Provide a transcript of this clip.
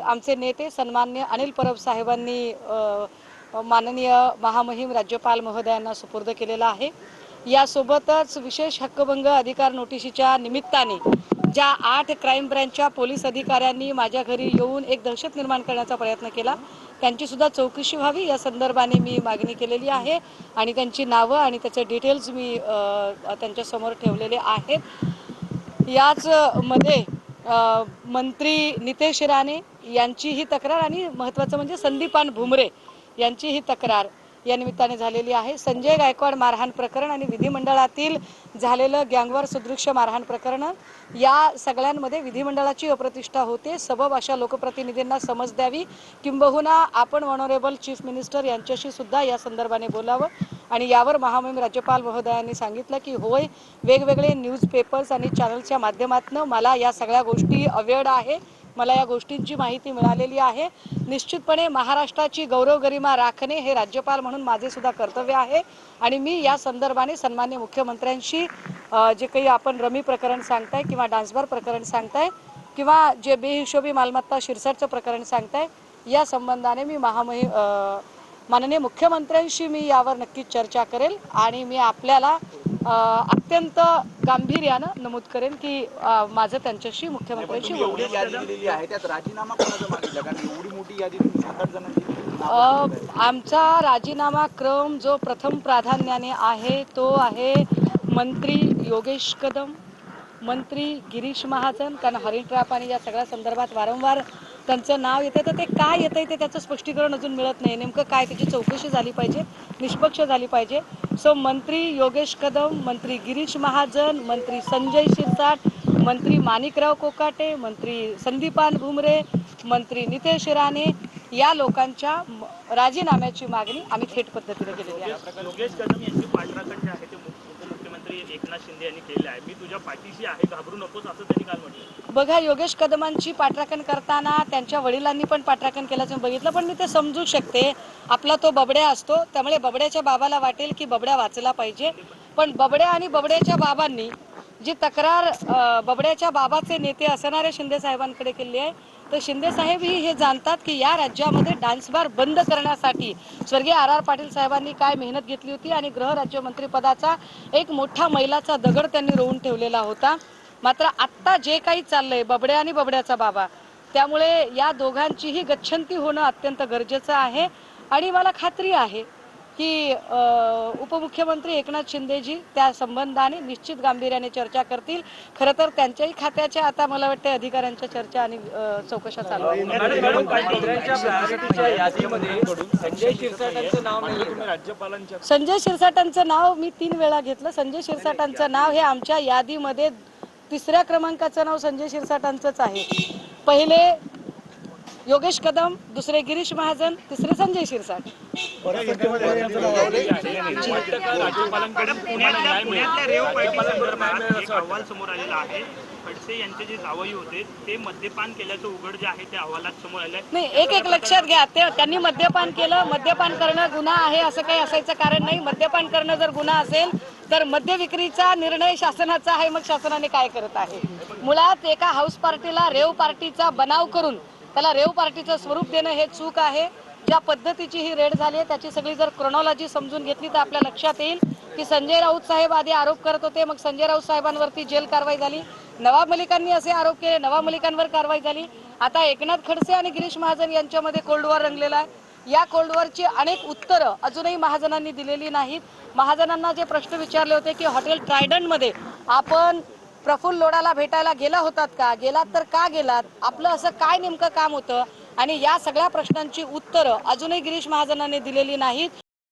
आमचे नेते सन्मान्य अनिल परब साहेबांनी माननीय महामहिम राज्यपाल महोदयांना सुपूर्द केलेला आहे. यासोबतच विशेष हक्कभंग अधिकार नोटिशीच्या निमित्ताने ज्या आठ क्राईम ब्रँचच्या पोलीस अधिकाऱ्यांनी माझ्या घरी येऊन एक दहशत निर्माण करण्याचा प्रयत्न केला त्यांची सुद्धा चौकशी व्हावी या संदर्भाने मी मागणी केलेली आहे आणि त्यांची नावं आणि त्याचे डिटेल्स मी त्यांच्यासमोर ठेवलेले आहेत. याच मध्ये मंत्री नितेश राणे यांची ही तक्रार आणि महत्त्वाचं म्हणजे संदीपान भुमरे यांची ही तक्रार. या निमित्ताने झालेली आहे. संजय गायकवाड मारहाण प्रकरण आणि विधिमंडळातील झालेलं गँगवर सदृश्य मारहाण प्रकरण या सगळ्यांमध्ये विधिमंडळाची अप्रतिष्ठा होते. सबब अशा लोकप्रतिनिधींना समज द्यावी. किंबहुना आपण ऑनरेबल चीफ मिनिस्टर यांच्याशी सुद्धा या संदर्भाने बोलावं. आणि यावर महामहिम राज्यपाल महोदयांनी सांगितलं की होय वेगवेगळे न्यूजपेपर्स आणि चॅनलच्या माध्यमातून मला या सगळ्या गोष्टी अवेअर्ड आहे. मला या गोष्टींची माहिती मिळालेली आहे. निश्चितपणे महाराष्ट्राची गौरव गरिमा राखणे हे राज्यपाल म्हणून माझे सुद्धा कर्तव्य आहे. आणि मी या संदर्भाने सन्मान्य मुख्यमंत्र्यांशी जे काही आपण रमी प्रकरण सांगताय किंवा डान्सबार प्रकरण सांगताय किंवा जे बेहिशोबी मालमत्ता शिरसटचं प्रकरण सांगताय या संबंधाने मी महामहि माननीय मुख्यमंत्र्यांशी मी यावर नक्कीच चर्चा करेल. आणि मी आपल्याला अत्यंत गांभीर्यानं नमूद करेन की माझं त्यांच्याशी मुख्यमंत्र्यांशी. आमचा राजीनामा क्रम जो प्रथम प्राधान्याने आहे तो आहे मंत्री योगेश कदम मंत्री गिरीश महाजन कारण हरिण ट्रॅप आणि या सगळ्या संदर्भात वारंवार त्यांचं नाव येतं तर ते काय येतं ते त्याचं स्पष्टीकरण अजून मिळत नाही. नेमकं काय त्याची चौकशी झाली पाहिजे निष्पक्ष झाली पाहिजे. सो मंत्री योगेश कदम मंत्री गिरीश महाजन मंत्री संजय शिरसाट मंत्री माणिकराव कोकाटे मंत्री संदीपान भुमरे मंत्री नितेश राणे या लोकांच्या म- राजीनाम्याची मागणी आम्ही थेट पद्धतीने केलेली आहे. मुख्यमंत्री एकनाथ शिंदे यांनी केलेलं आहे. मी तुझ्या पाठीशी आहे घाबरू नकोस असं त्यांनी काल म्हटलं. बघा योगेश कदमांची पाठराखण करताना त्यांच्या वडिलांनी पण पाठराखण केल्याचं बघितलं पण मी ते समजू शकते. आपला तो बबड्या असतो त्यामुळे बबड्याच्या बाबाला वाटेल की बबड्या वाचला पाहिजे. पण बबड्या आणि बबड्याच्या बाबांनी जी तक्रार बबड्याच्या बाबाचे नेते असणाऱ्या शिंदे साहेबांकडे केली आहे तर शिंदे साहेबही हे जाणतात की या राज्यामध्ये डान्स बार बंद करण्यासाठी स्वर्गीय आर आर पाटील साहेबांनी काय मेहनत घेतली होती आणि गृह राज्यमंत्रीपदाचा एक मोठा मैलाचा दगड त्यांनी रोवून ठेवलेला होता. मात्र आत्ता जे काही चाललंय बबड्या आणि बबड्याचा बाबा त्यामुळे या दोघांचीही गच्छंती होणं अत्यंत गरजेचं आहे आणि मला खात्री आहे की उपमुख्यमंत्री एकनाथ शिंदेजी त्या संबंधाने निश्चित गांभीर्याने चर्चा करतील. खरं तर त्यांच्याही खात्याच्या आता मला वाटते अधिकाऱ्यांच्या चर्चा आणि चौकशा चालू आहेत. संजय शिरसाटांचं नाव मी तीन वेळा घेतलं. संजय शिरसाटांचं नाव हे आमच्या यादीमध्ये तिसऱ्या क्रमांकाचं नाव संजय शिरसाटांचंच आहे. पहिले योगेश कदम दुसरे गिरीश महाजन तिसरे संजय शिरसाट. अहवाल समोर आलेला आहे खडसे यांचे जे जावई होते ते मद्यपान केल्याचं उघड जे आहे ते अहवालात समोर आलंय नाही एक एक लक्षात घ्या. ते त्यांनी मद्यपान केलं. मद्यपान करणं गुन्हा आहे असं काही असायचं कारण नाही. मद्यपान करणं जर गुन्हा असेल तर मद्य विक्रीचा निर्णय शासनाचा आहे. मग शासनाने काय करत आहे? मुळात एका हाऊस पार्टीला रेव पार्टीचा बनाव करून त्याला रेव पार्टीचं स्वरूप देणं हे चूक आहे. ज्या पद्धतीची ही रेड झाली आहे त्याची सगळी जर क्रोनॉलॉजी समजून घेतली तर आपल्या लक्षात येईल की संजय राऊत साहेब आधी आरोप करत होते मग संजय राऊत साहेबांवरती जेल कारवाई झाली. नवाब मलिकांनी असे आरोप केले नवाब मलिकांवर कारवाई झाली. आता एकनाथ खडसे आणि गिरीश महाजन यांच्यामध्ये कोल्ड वॉर रंगलेला आहे. या कोल्ड वॉरची अनेक उत्तरं अजूनही महाजनांनी दिलेली नाहीत. महाजनांना जे प्रश्न विचारले होते की हॉटेल ट्रायडंटमध्ये आपण प्रफुल्ल लोढाला भेटायला गेला होतात का? गेलात तर का गेलात? आपलं असं काय नेमकं काम होतं? आणि या सगळ्या प्रश्नांची उत्तरं अजूनही गिरीश महाजनांनी दिलेली नाहीत.